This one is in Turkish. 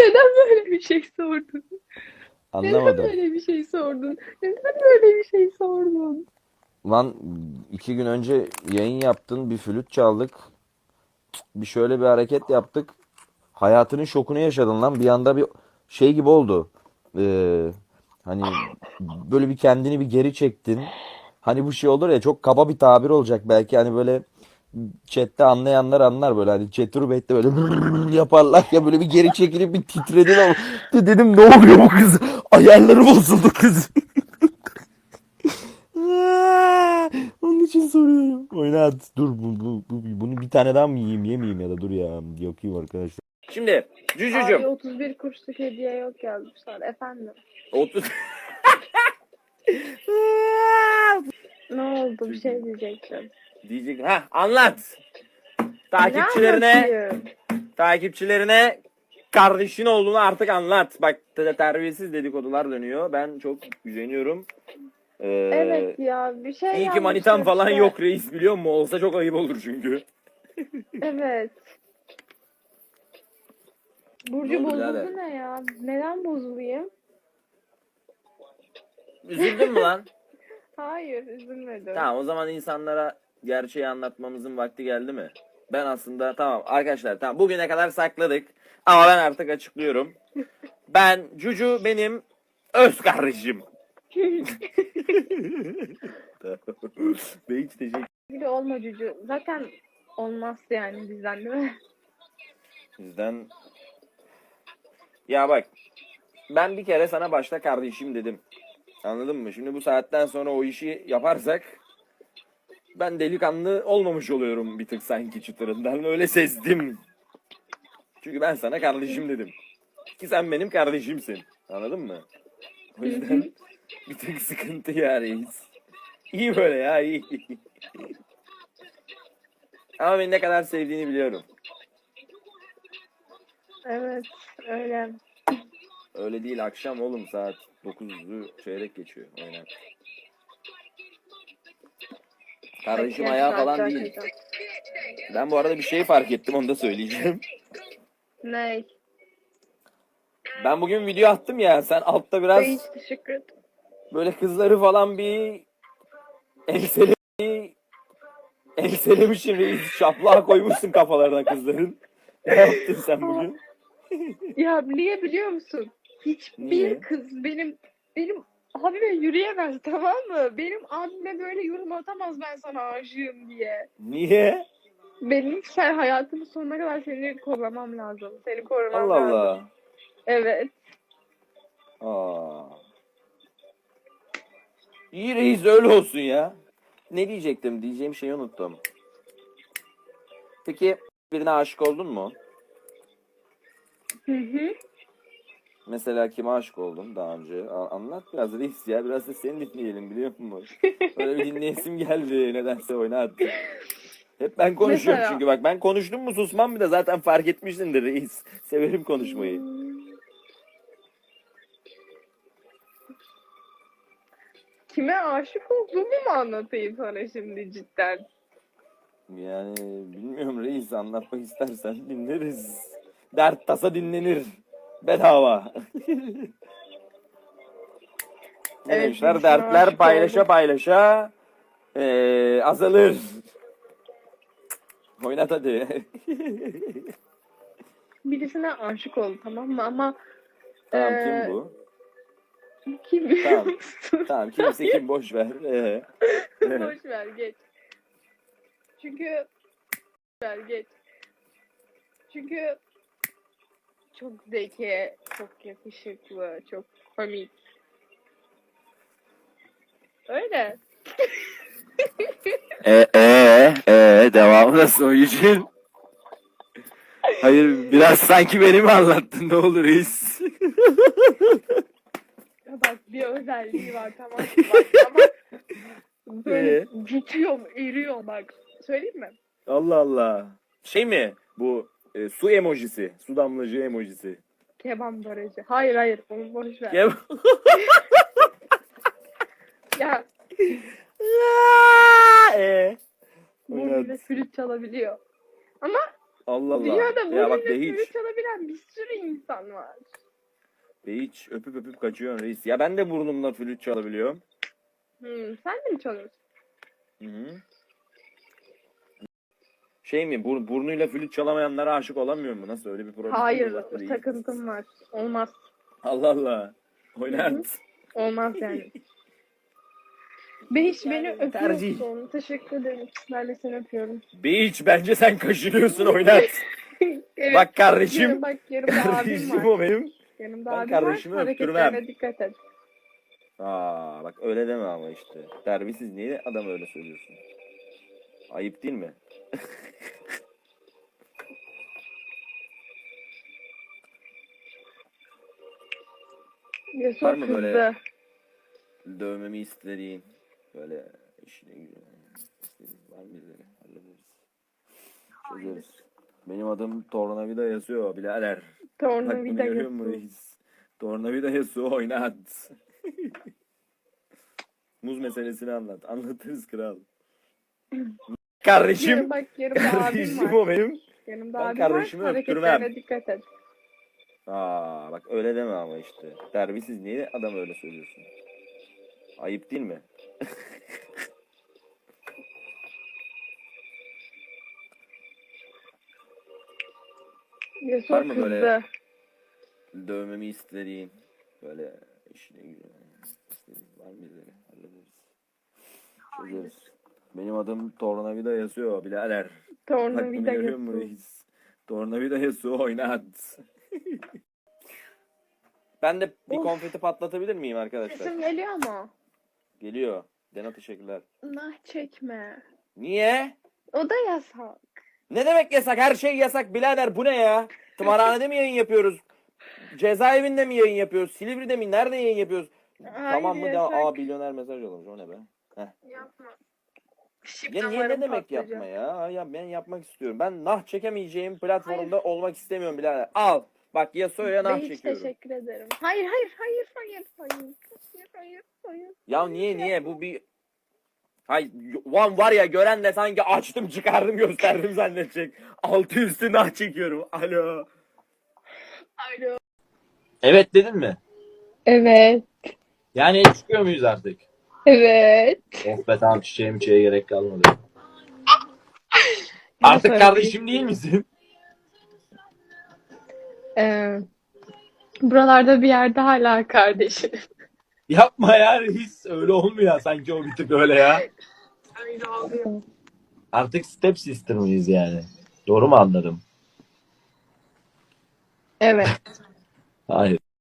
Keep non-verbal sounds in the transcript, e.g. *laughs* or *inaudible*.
Neden böyle bir şey sordun? Neden Anlamadım. böyle bir şey sordun? Neden böyle bir şey sordun? Lan iki gün önce yayın yaptın, bir flüt çaldık. Bir şöyle bir hareket yaptık. Hayatının şokunu yaşadın lan. Bir anda bir şey gibi oldu. Ee, hani böyle bir kendini bir geri çektin. Hani bu şey olur ya çok kaba bir tabir olacak belki hani böyle chatte anlayanlar anlar böyle. Hani chat rubette böyle *laughs* yaparlar ya. Böyle bir geri çekilip bir titredin ama *laughs* dedim ne oluyor bu kız? Ayarları bozuldu kız. *laughs* Onun için soruyorum. Oynat dur bu, bu, bu- bunu bir tane daha mı yiyeyim yemeyeyim ya da dur ya. Yakayım arkadaşlar. Şimdi Abi Cücücüm 31 kuruşluk hediye yok yazmışlar. Efendim. 30 Ne oldu? Bir şey diyecektim. Diyecek ha anlat Ne takipçilerine takipçilerine kardeşin olduğunu artık anlat. Bak te- terbiyesiz dedikodular dönüyor. Ben çok güveniyorum. Ee, Evet ya bir şey iyi ki manitan yazmışlar falan işte. yok reis biliyor musun? Olsa çok ayıp olur çünkü. Evet. Burcu Ne oldu bozuldu birader? ne ya? Neden bozulayım? Üzüldün mü lan? *laughs* Hayır üzülmedim. tamam o zaman insanlara gerçeği anlatmamızın vakti geldi mi? Ben aslında tamam arkadaşlar tamam bugüne kadar sakladık. Ama ben artık açıklıyorum. Ben Cucu benim öz kardeşim. *laughs* Ve hiç teşekkür olma Cucu. Zaten olmaz yani bizden değil mi? Bizden ya bak ben bir kere sana başta kardeşim dedim. Anladın mı? Şimdi bu saatten sonra o işi yaparsak ben delikanlı olmamış oluyorum bir tık sanki çıtırından. Öyle sezdim. Çünkü ben sana kardeşim dedim. Ki sen benim kardeşimsin. Anladın mı? O yüzden bir tık sıkıntı ya reis. İyi böyle ya iyi. Ama beni ne kadar sevdiğini biliyorum. Evet öyle. Öyle değil akşam oğlum saat 9'u çeyrek geçiyor aynen. Kardeşim ayağı falan değil. Ben bu arada bir şey fark ettim onu da söyleyeceğim. Ne? Ben bugün video attım ya sen altta Hiç biraz teşekkür ederim. böyle kızları falan bir ensele enselemişsin reis şaplağa koymuşsun kafalarına kızların. Ne yaptın sen bugün? Ya niye biliyor musun? Hiçbir Niye? kız benim benim abime yürüyemez *laughs* tamam mı? Benim abime böyle yorum atamaz ben sana aşığım diye. Niye? Benim sen hayatımın sonuna kadar seni korumam lazım. Seni korumam Allah lazım. Allah. Evet. Aa. İyi reis öyle olsun ya. Ne diyecektim? Diyeceğim şeyi unuttum. Peki birine aşık oldun mu? Hı hı. Mesela kime aşık oldun daha önce? Anlat biraz reis ya. Biraz da seni dinleyelim biliyor musun? Böyle bir dinleyesim geldi. Nedense oynat. Hep ben konuşuyorum Mesela? çünkü bak ben konuştum mu susmam bir de zaten fark etmişsindir reis. Severim konuşmayı. Kime aşık olduğumu mu anlatayım sana şimdi cidden? Yani bilmiyorum reis anlatmak istersen dinleriz. Dert tasa dinlenir. Bedava. Evet, birisine Dertler paylaşa paylaşa eee, azalır. Oynat hadi. Birisine aşık oldum tamam mı? Ama tamam Ee, kim bu? kim biliyor Tamam. musun? *laughs* Tamam kimse kim boş ver. Ee, Boş ver geç. Çünkü ver geç. Çünkü çok zeki, çok yakışıklı, çok komik. Öyle. *laughs* E e e devamı nasıl o için? Hayır biraz sanki beni mi anlattın ne olur reis? Ya bak bir özelliği var tamam? Bak, ama böyle Ee? yutuyorum, eriyorum bak. Söyleyeyim mi? Allah Allah. Şey mi bu e, su emojisi, su damlacığı emojisi. Keban barajı. Hayır hayır onu boş ver. Gel. *laughs* *laughs* Ya e. burnuyla Oynat. flüt çalabiliyor. Ama Allah Allah. dünyada Ya bak de hiç. flüt çalabiliyor gelen bir sürü insan var. Beyiç öpüp öpüp kaçıyorsun reis. Ya ben de burnumla flüt çalabiliyorum. Hmm, sen de mi çalıyorsun? Hı hı. Şey mi bur- burnuyla flüt çalamayanlara aşık olamıyor mu? Nasıl öyle bir problem Hayır, var reis? takıntım var. Olmaz. Allah Allah. Oynar mısın? Olmaz yani. *laughs* Behiç beni tercih. öpüyorsun. Teşekkür ederim. Ben de seni öpüyorum. Beyiç bence sen kaşınıyorsun oynat. *laughs* Evet. Bak kardeşim. Bak yanımda abim Kardeşim var. o benim. Yanımda Ben abim kardeşimi öptürmem. dikkat et. Aa bak öyle deme ama işte. Terbiyesiz niye adam öyle söylüyorsun? Ayıp değil mi? Yasuo Var mı kızdı. böyle- Dövmemi istediğin böyle işine istediğin var mı birileri? Hallederiz. Çözeriz. Benim adım Tornavida yazıyor birader. Tornavida reis? Tornavida yazıyor oynat. *laughs* Muz meselesini anlat. Anlatırız kral. Kardeşim. Bak yanımda abim Kardeşim var. o benim. Yanımda Ben abim kardeşimi var. öptürmem. Hareketlerine dikkat et. Aa bak öyle deme ama işte. Terbiyesiz niye adam öyle söylüyorsun? Ayıp değil mi? *laughs* Var mı kızdı. böyle- Dövmemi istediğin böyle işine güzel. var mı birileri? Hallederiz. Çözeriz. Benim adım Tornavida yazıyor birader. Tornavida reis? Tornavida yazıyor oynat. *laughs* ben de bir Of. konfeti patlatabilir miyim arkadaşlar? Sesim geliyor ama. Geliyor. Dena teşekkürler. Nah çekme. Niye? O da yasak. Ne demek yasak? Her şey yasak birader. Bu ne ya? Tımarhanede mi yayın yapıyoruz? Cezaevinde mi yayın yapıyoruz? Silivri'de mi? Nerede yayın yapıyoruz? Hayır, tamam mı? yasak. Aa milyoner mesaj yollamış. O ne be? Yapma. Ya niye ne demek patlayacak. yapma ya? Ya ben yapmak istiyorum. Ben nah çekemeyeceğim platformda olmak istemiyorum birader. Al. Bak Yasuo'ya nah Behiç çekiyorum. teşekkür ederim. Hayır hayır hayır hayır hayır. Hayır hayır hayır. Ya niye niye? Bu bir... Hay Van var ya gören de sanki açtım çıkardım gösterdim zannedecek. Altı üstü nah çekiyorum. Alo. Alo. Evet dedin mi? Evet. Yani çıkıyor muyuz artık? Evet. Oh be tamam çiçeğe gerek kalmadı. *laughs* Artık kardeşim değil misin? Ee, buralarda bir yerde hala kardeşim. *laughs* Yapma ya reis. Öyle olmuyor sanki o bir tık öyle ya. Öyle oluyor. Artık step sister mıyız yani? Doğru mu anladım? Evet. Hayır.